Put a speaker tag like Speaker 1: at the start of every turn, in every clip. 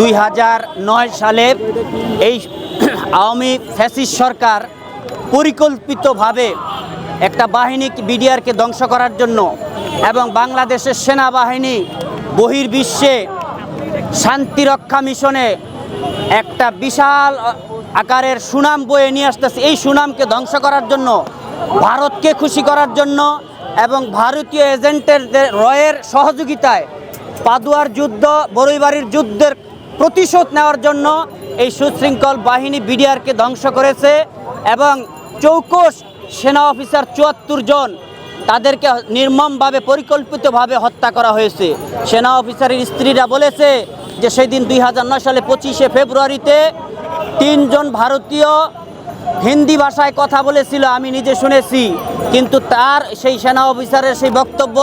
Speaker 1: দুই হাজার নয় সালে এই আওয়ামী ফ্যাসিস্ট সরকার পরিকল্পিতভাবে একটা বাহিনী বিডিআরকে ধ্বংস করার জন্য এবং বাংলাদেশের সেনাবাহিনী বহির্বিশ্বে শান্তিরক্ষা মিশনে একটা বিশাল আকারের সুনাম বয়ে নিয়ে আসতেছে। এই সুনামকে ধ্বংস করার জন্য, ভারতকে খুশি করার জন্য এবং ভারতীয় এজেন্টের রয়ের সহযোগিতায় পাদুয়ার যুদ্ধ, বড়ইবাড়ির যুদ্ধের প্রতিশোধ নেওয়ার জন্য এই সুশৃঙ্খল বাহিনী বিডিআরকে ধ্বংস করেছে এবং চৌকস সেনা অফিসার চুয়াত্তর জন তাদেরকে নির্মমভাবে, পরিকল্পিতভাবে হত্যা করা হয়েছে। সেনা অফিসারের স্ত্রীরা বলেছে যে সেদিন দুই হাজার নয় সালে পঁচিশে ফেব্রুয়ারিতে তিনজন ভারতীয় হিন্দি ভাষায় কথা বলেছিল, আমি নিজে শুনেছি। কিন্তু তার সেই সেনা অফিসারের সেই বক্তব্য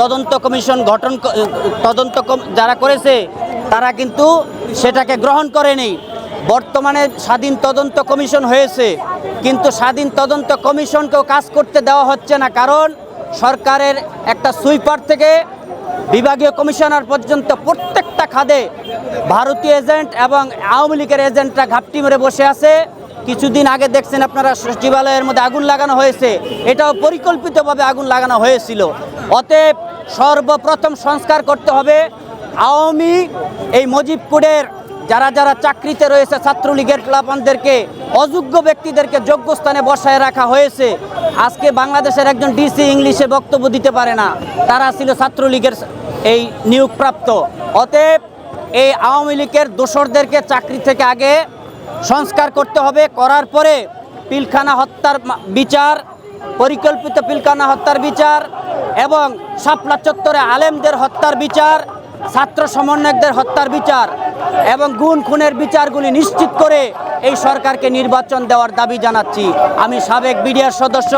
Speaker 1: তদন্ত কমিশন গঠন তদন্ত যারা করেছে, তারা কিন্তু সেটাকে গ্রহণ করেনি। বর্তমানে স্বাধীন তদন্ত কমিশন হয়েছে, কিন্তু স্বাধীন তদন্ত কমিশনকেও কাজ করতে দেওয়া হচ্ছে না, কারণ সরকারের একটা সুইপার থেকে বিভাগীয় কমিশনার পর্যন্ত প্রত্যেকটা খাদে ভারতীয় এজেন্ট এবং আওয়ামী লীগের এজেন্টরা ঘাপটি মেরে বসে আছে। কিছুদিন আগে দেখছেন আপনারা সচিবালয়ের মধ্যে আগুন লাগানো হয়েছে। এটাও পরিকল্পিতভাবে আগুন লাগানো হয়েছিল। অতএব সর্বপ্রথম সংস্কার করতে হবে। আওয়ামী এই মজিবপুরের যারা যারা চাকরিতে রয়েছে, ছাত্রলীগের ক্লাবানদেরকে অযোগ্য ব্যক্তিদেরকে যোগ্য স্থানে বসায় রাখা হয়েছে। আজকে বাংলাদেশের একজন ডিসি ইংলিশে বক্তব্য দিতে পারে না। তারা ছিল ছাত্রলীগের এই নিয়োগপ্রাপ্ত। অতএব এই আওয়ামী লীগের দোসরদেরকে চাকরি থেকে আগে সংস্কার করতে হবে। করার পরে পিলখানা হত্যার বিচার পরিকল্পিত পিলখানা হত্যার বিচার এবং শাপলা চত্বরে আলেমদের হত্যার বিচার, ছাত্র সমন্বয়কদের হত্যার বিচার এবং গুণ খুনের বিচারগুলি নিশ্চিত করে এই সরকারকে নির্বাচন দেওয়ার দাবি জানাচ্ছি। আমি সাবেক বিডিআর সদস্য,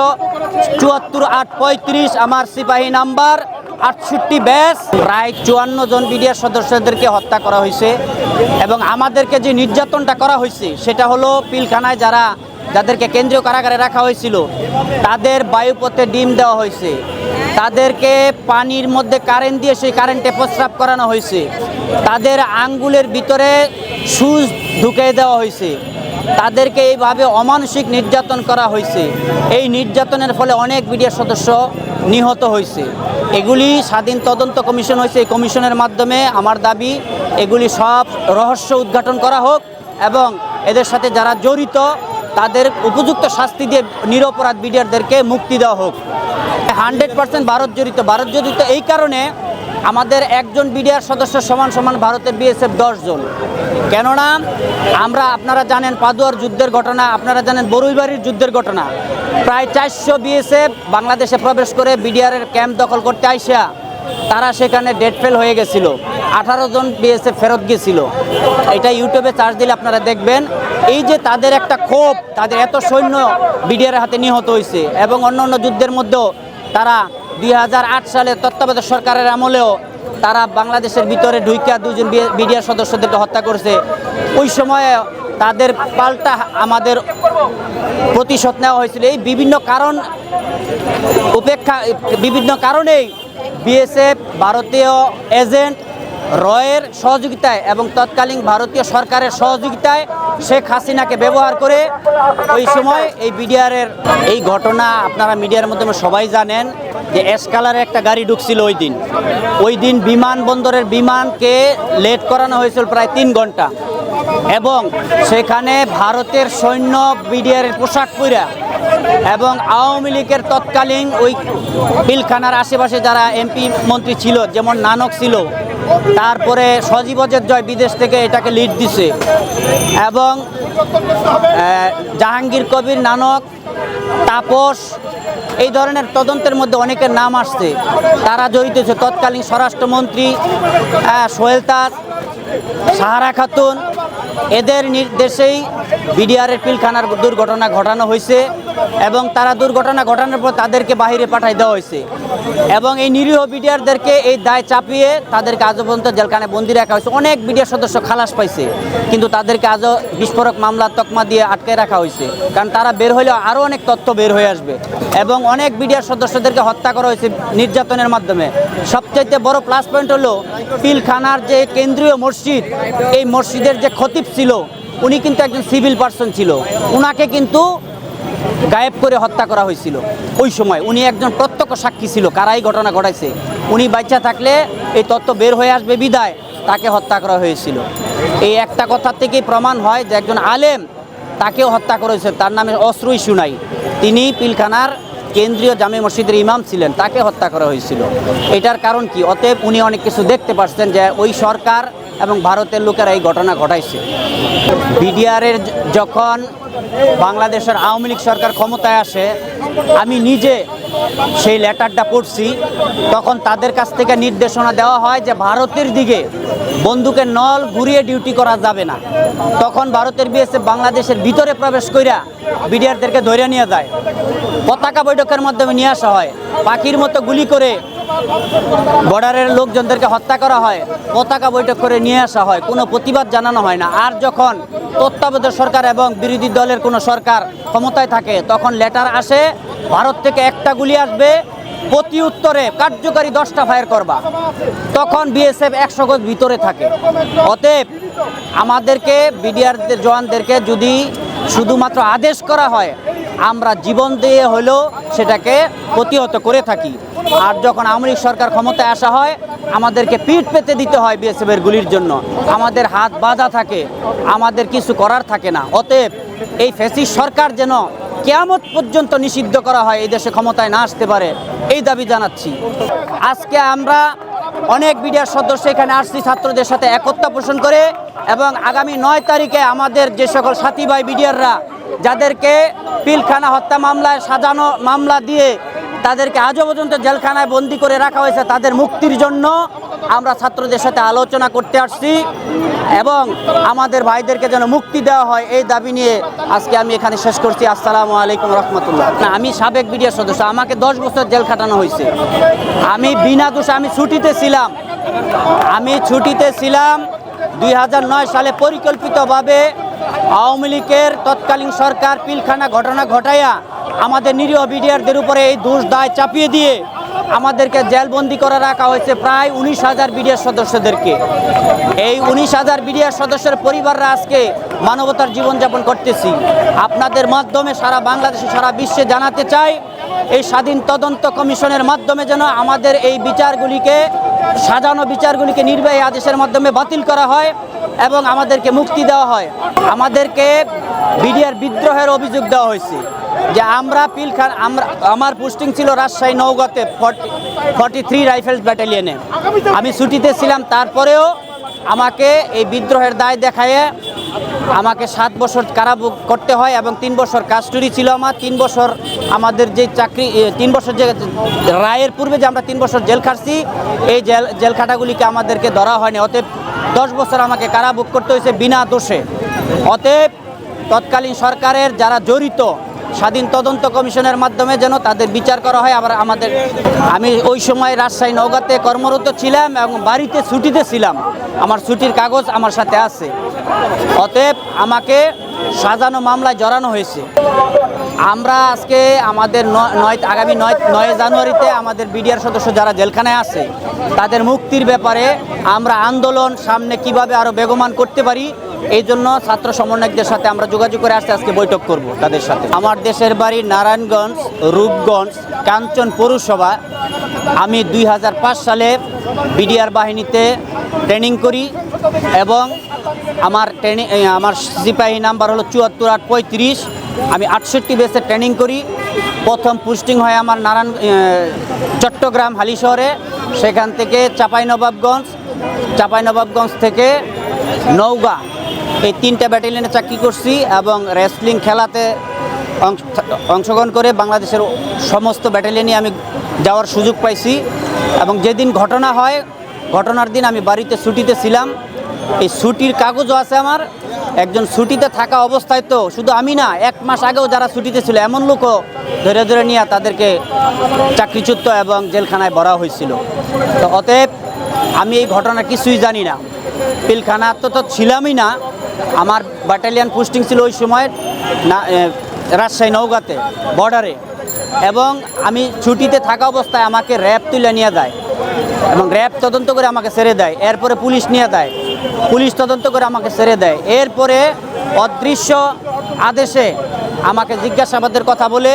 Speaker 1: চুয়াত্তর আট পঁয়ত্রিশ, আমার সিপাহী নাম্বার, আটষট্টি ব্যাস। প্রায় চুয়ান্ন জন বিডিআর সদস্যদেরকে হত্যা করা হয়েছে এবং আমাদেরকে যে নির্যাতনটা করা হয়েছে, সেটা হলো পিলখানায় যারা যাদেরকে কেন্দ্রীয় কারাগারে রাখা হয়েছিল, তাদের বায়ুপথে ডিম দেওয়া হয়েছে। তাদেরকে পানির মধ্যে কারেন্ট দিয়ে সেই কারেন্টে প্রস্রাব করানো হয়েছে। তাদের আঙ্গুলের ভিতরে সুচ ঢুকিয়ে দেওয়া হয়েছে। তাদেরকে এইভাবে অমানসিক নির্যাতন করা হয়েছে। এই নির্যাতনের ফলে অনেক বিডিআর সদস্য নিহত হয়েছে। এগুলি স্বাধীন তদন্ত কমিশন হয়েছে। এই কমিশনের মাধ্যমে আমার দাবি, এগুলি সব রহস্য উদ্ঘাটন করা হোক এবং এদের সাথে যারা জড়িত তাদের উপযুক্ত শাস্তি দিয়ে নিরপরাধ বিডিআরদেরকে মুক্তি দেওয়া হোক। হান্ড্রেড পার্সেন্ট ভারত জড়িত। ভারত জড়িত এই কারণে আমাদের একজন বিডিআর সদস্য সমান সমান ভারতের বিএসএফ জন কেননা আমরা, আপনারা জানেন পাদুয়ার যুদ্ধের ঘটনা, আপনারা জানেন বরুইবাড়ির যুদ্ধের ঘটনা। প্রায় চারশো বিএসএফ বাংলাদেশে প্রবেশ করে বিডিআরের ক্যাম্প দখল করতে আইসা তারা সেখানে ডেট ফেল হয়ে গেছিল। আঠারো জন বিএসএফ ফেরত গেছিল। এটা ইউটিউবে চার্জ দিলে আপনারা দেখবেন, এই যে তাদের একটা ক্ষোভ, তাদের এত সৈন্য বিডিআর হাতে নিহত হয়েছে এবং অন্য অন্য যুদ্ধের মধ্যেও তারা দুই হাজার আট সালে তত্ত্বাবধায়ক সরকারের আমলেও তারা বাংলাদেশের ভিতরে ঢুইকা দুজন বিডিআর সদস্যদেরকে হত্যা করেছে। ওই সময়ে তাদের পাল্টা আমাদের প্রতিশোধ নেওয়া হয়েছিল। এই বিভিন্ন কারণ উপেক্ষা, বিভিন্ন কারণেই বিএসএফ, ভারতীয় এজেন্ট রয়ের সহযোগিতায় এবং তৎকালীন ভারতীয় সরকারের সহযোগিতায় শেখ হাসিনাকে ব্যবহার করে ওই সময় এই বিডিআরের এই ঘটনা আপনারা মিডিয়ার মাধ্যমে সবাই জানেন যে এসকালারে একটা গাড়ি ঢুকছিল ওই দিন। ওই দিন বিমানবন্দরের বিমানকে লেট করানো হয়েছিল প্রায় তিন ঘণ্টা। এবং সেখানে ভারতের সৈন্য বিডিআরের পোশাক পরা এবং আওয়ামী লীগের তৎকালীন ওই পিলখানার আশেপাশে যারা এমপি মন্ত্রী ছিল যেমন নানক ছিল তারপরে সজীবজের জয় বিদেশ থেকে এটাকে লিড দিছে। এবং জাহাঙ্গীর কবির নানক তাপস এই ধরনের তদন্তের মধ্যে অনেকের নাম আসছে। তারা জড়িত ছিল তৎকালীন স্বরাষ্ট্রমন্ত্রী আহ, সোহেল তাজ সাহারা খাতুন এদের নির্দেশেই বিডিআরের পিলখানার দুর্ঘটনা ঘটানো হয়েছে। এবং তারা দুর্ঘটনা ঘটানোর পর তাদেরকে বাহিরে পাঠাই দেওয়া হয়েছে। এবং এই নিরীহ বিডিআরদেরকে এই দায় চাপিয়ে তাদেরকে আজও পর্যন্ত জেলখানে বন্দি রাখা হয়েছে। অনেক বিডিআর সদস্য খালাস পাইছে, কিন্তু তাদেরকে আজও বিস্ফোরক মামলা তকমা দিয়ে আটকে রাখা হয়েছে। কারণ তারা বের হলেও আরও অনেক তথ্য বের হয়ে আসবে। এবং অনেক বিডিআর সদস্যদেরকে হত্যা করা হয়েছে নির্যাতনের মাধ্যমে। সবচাইতে বড় প্লাস পয়েন্ট হলো পিলখানার যে কেন্দ্রীয় মসজিদ, এই মসজিদের যে খতিব ছিল, উনি কিন্তু একজন সিভিল পার্সন ছিল। উনাকে কিন্তু গায়েব করে হত্যা করা হয়েছিল। ওই সময় উনি একজন প্রত্যক্ষ সাক্ষী ছিল, কারাই ঘটনা ঘটাইছে। উনি বাচ্চা থাকলে এই তত্ত্ব বের হয়ে আসবে বিদায়, তাকে হত্যা করা হয়েছিল। এই একটা কথা থেকেই প্রমাণ হয় যে একজন আলেম তাকেও হত্যা করেছে, তার নামে অশ্রুই শুনাই তিনি পিলখানার কেন্দ্রীয় জামে মসজিদের ইমাম ছিলেন, তাকে হত্যা করা হয়েছিল। এটার কারণ কি? অতএব উনি অনেক কিছু দেখতে পারছেন যে ওই সরকার এবং ভারতের লোকেরা এই ঘটনা ঘটাইছে। বিডিআরের যখন বাংলাদেশের আওয়ামী লীগ সরকার ক্ষমতায় আসে, আমি নিজে সেই লেটারটা পড়ছি, তখন তাদের কাছ থেকে নির্দেশনা দেওয়া হয় যে ভারতের দিকে বন্দুকের নল ঘুরিয়ে ডিউটি করা যাবে না। তখন ভারতের বিএসএফ বাংলাদেশের ভিতরে প্রবেশ কইরা বিডিআরদেরকে ধরে নিয়ে যায়। পতাকা বৈঠকের মাধ্যমে নিয়ে আসা হয়। পাখির মতো গুলি করে বর্ডারের লোকজনদেরকে হত্যা করা হয়, পতাকা বৈঠক করে নিয়ে আসা হয়, কোনো প্রতিবাদ জানানো হয় না। আর যখন তত্ত্বাবধায়ক সরকার এবং বিরোধী দলের কোনো সরকার ক্ষমতায় থাকে, তখন লেটার আসে, ভারত থেকে একটা গুলি আসবে, প্রতি উত্তরে কার্যকারী দশটা ফায়ার করবা। তখন বিএসএফ একশো গজ ভিতরে থাকে। অতএব আমাদেরকে বিডিআরদের জওয়ানদেরকে যদি শুধুমাত্র আদেশ করা হয়, আমরা জীবন দিয়ে হলেও সেটাকে প্রতিহত করে থাকি। আর যখন লীগ সরকার ক্ষমতায় আসা হয়, আমাদেরকে পিঠ পেতে দিতে হয় বিএসএফের গুলির জন্য। আমাদের হাত বাঁধা থাকে, আমাদের কিছু করার থাকে না। অতএব এই ফেসিস সরকার যেন কেয়ামত পর্যন্ত নিষিদ্ধ করা হয়, এই দেশে ক্ষমতায় না আসতে পারে, এই দাবি জানাচ্ছি। আজকে আমরা অনেক বিডিআর সদস্য এখানে আসছি, ছাত্রদের সাথে একতা পোষণ করে এবং আগামী নয় তারিখে আমাদের যে সকল সাথী ভাই বিডিআররা যাদেরকে পিলখানা হত্যা মামলায় সাজানো মামলা দিয়ে তাদেরকে আজও পর্যন্ত জেলখানায় বন্দি করে রাখা হয়েছে তাদের মুক্তির জন্য। আমরা ছাত্রদের সাথে আলোচনা করতে আসছি এবং আমাদের ভাইদেরকে যেন মুক্তি দেওয়া হয় এই দাবি নিয়ে আজকে আমি এখানে শেষ করছি। আসসালামু আলাইকুম রহমতুল্লাহ। না, আমি সাবেক বিডিআর সদস্য, আমাকে দশ বছর জেল খাটানো হয়েছে। আমি বিনা দোষে আমি ছুটিতে ছিলাম। আমি ছুটিতে ছিলাম দুই হাজার নয় সালে পরিকল্পিতভাবে আওয়ামী লীগের তৎকালীন সরকার পিলখানা ঘটনা ঘটাইয়া আমাদের নিরীহ বিডিআরদের উপরে এই দোষ দায় চাপিয়ে দিয়ে আমাদেরকে জেলবন্দি করে রাখা হয়েছে প্রায় উনিশ হাজার বিডিআর সদস্যদেরকে। এই উনিশ হাজার বিডিআর সদস্যের পরিবাররা আজকে মানবতার জীবনযাপন করতেছি। আপনাদের মাধ্যমে সারা বাংলাদেশে, সারা বিশ্বে জানাতে চাই, এই স্বাধীন তদন্ত কমিশনের মাধ্যমে যেন আমাদের এই বিচারগুলিকে, সাজানো বিচারগুলিকে নির্বাহী আদেশের মাধ্যমে বাতিল করা হয়। এবং আমাদেরকে মুক্তি দেওয়া হয়। আমাদেরকে বিডিআর বিদ্রোহের অভিযোগ দেওয়া হয়েছে যে আমরা পিলখান, আমরা, আমার পোস্টিং ছিল রাজশাহী নৌগাতে ফর্টি থ্রি রাইফেলস ব্যাটালিয়নে। আমি ছুটিতে ছিলাম, তারপরেও আমাকে এই বিদ্রোহের দায় দেখায় আমাকে সাত বছর কারাভোগ করতে হয় এবং তিন বছর কাস্টডি ছিল আমার। তিন বছর আমাদের যে চাকরি তিন বছর যে রায়ের পূর্বে যে আমরা তিন বছর জেল খাটছি, এই জেল জেল খাটাগুলিকে আমাদেরকে ধরা হয়নি। অতএব দশ বছর আমাকে কারাভোগ করতে হয়েছে বিনা দোষে। অতএব তৎকালীন সরকারের যারা জড়িত, স্বাধীন তদন্ত কমিশনের মাধ্যমে যেন তাদের বিচার করা হয়, আবার আমাদের, আমি ওই সময় রাজশাহী নৌগাতে কর্মরত ছিলাম এবং বাড়িতে ছুটিতে ছিলাম। আমার ছুটির কাগজ আমার সাথে আছে। অতএব আমাকে সাজানো মামলায় জড়ানো হয়েছে। আমরা আজকে আমাদের নয়, আগামী নয় নয় জানুয়ারিতে আমাদের বিডিআর সদস্য যারা জেলখানায় আছে, তাদের মুক্তির ব্যাপারে আমরা আন্দোলন সামনে কীভাবে আরও বেগমান করতে পারি, এই জন্য ছাত্র সমন্বয়কদের সাথে আমরা যোগাযোগ করে আসতে আজকে বৈঠক করব তাদের সাথে। আমার দেশের বাড়ি নারায়ণগঞ্জ, রূপগঞ্জ, কাঞ্চন পৌরসভা। আমি দুই হাজার পাঁচ সালে বিডিআর বাহিনীতে ট্রেনিং করি এবং আমার ট্রেনিং আমার সিপাহী নাম্বার হলো চুয়াত্তর আট পঁয়ত্রিশ। আমি আটষট্টি বেসে ট্রেনিং করি। প্রথম পোস্টিং হয় আমার নারায়ণ চট্টগ্রাম হালি শহরে। সেখান থেকে চাঁপাইনবাবগঞ্জ চাঁপাইনবাবগঞ্জ থেকে নৌগা এই তিনটা ব্যাটালিয়নে চাকরি করছি এবং রেসলিং খেলাতে অংশগ্রহণ করে বাংলাদেশের সমস্ত ব্যাটালিয়নে আমি যাওয়ার সুযোগ পাইছি। এবং যেদিন ঘটনা হয়, ঘটনার দিন আমি বাড়িতে ছুটিতে ছিলাম। এই ছুটির কাগজও আছে আমার। একজন ছুটিতে থাকা অবস্থায় তো, শুধু আমি না, এক মাস আগেও যারা ছুটিতে ছিল, এমন লোকও ধরে ধরে নিয়ে তাদেরকে চাকরিচ্যুত এবং জেলখানায় ভরা হয়েছিল। তো অতএব, আমি এই ঘটনা কিছুই জানি না। পিলখানা তো তো ছিলামই না। আমার ব্যাটালিয়ান পোস্টিং ছিল ওই সময়, না রাজশাহী নৌগাতে বর্ডারে এবং আমি ছুটিতে থাকা অবস্থায় আমাকে র্যাব তুলে নিয়ে দেয় এবং র্যাব তদন্ত করে আমাকে ছেড়ে দেয়। এরপরে পুলিশ নিয়ে দেয় পুলিশ তদন্ত করে আমাকে ছেড়ে দেয়। এরপরে অদৃশ্য আদেশে আমাকে জিজ্ঞাসাবাদের কথা বলে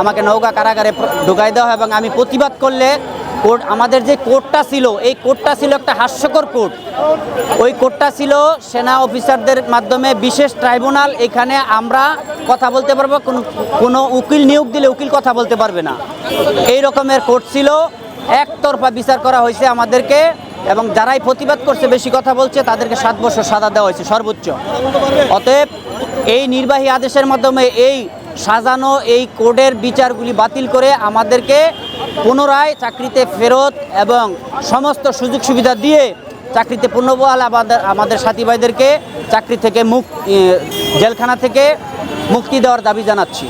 Speaker 1: আমাকে নৌকা কারাগারে ঢুকাই দেওয়া হয় এবং আমি প্রতিবাদ করলে কোর্ট, আমাদের যে কোর্টটা ছিল, এই কোর্টটা ছিল একটা হাস্যকর কোর্ট। ওই কোর্টটা ছিল সেনা অফিসারদের মাধ্যমে বিশেষ ট্রাইব্যুনাল, এখানে আমরা কথা বলতে পারব, কোনো কোনো উকিল নিয়োগ দিলে উকিল কথা বলতে পারবে না। এই রকমের কোর্ট ছিল। একতরফা বিচার করা হয়েছে আমাদেরকে। এবং যারাই প্রতিবাদ করছে বেশি কথা বলছে তাদেরকে সাত বছর সাজা দেওয়া হয়েছে সর্বোচ্চ। অতএব এই নির্বাহী আদেশের মাধ্যমে এই সাজানো এই কোডের বিচারগুলি বাতিল করে আমাদেরকে পুনরায় চাকরিতে ফেরত এবং সমস্ত সুযোগ সুবিধা দিয়ে চাকরিতে পুনর্বহাল আমাদের আমাদের সাথী ভাইদেরকে চাকরি থেকে এ, জেলখানা থেকে মুক্তি দেওয়ার দাবি জানাচ্ছি।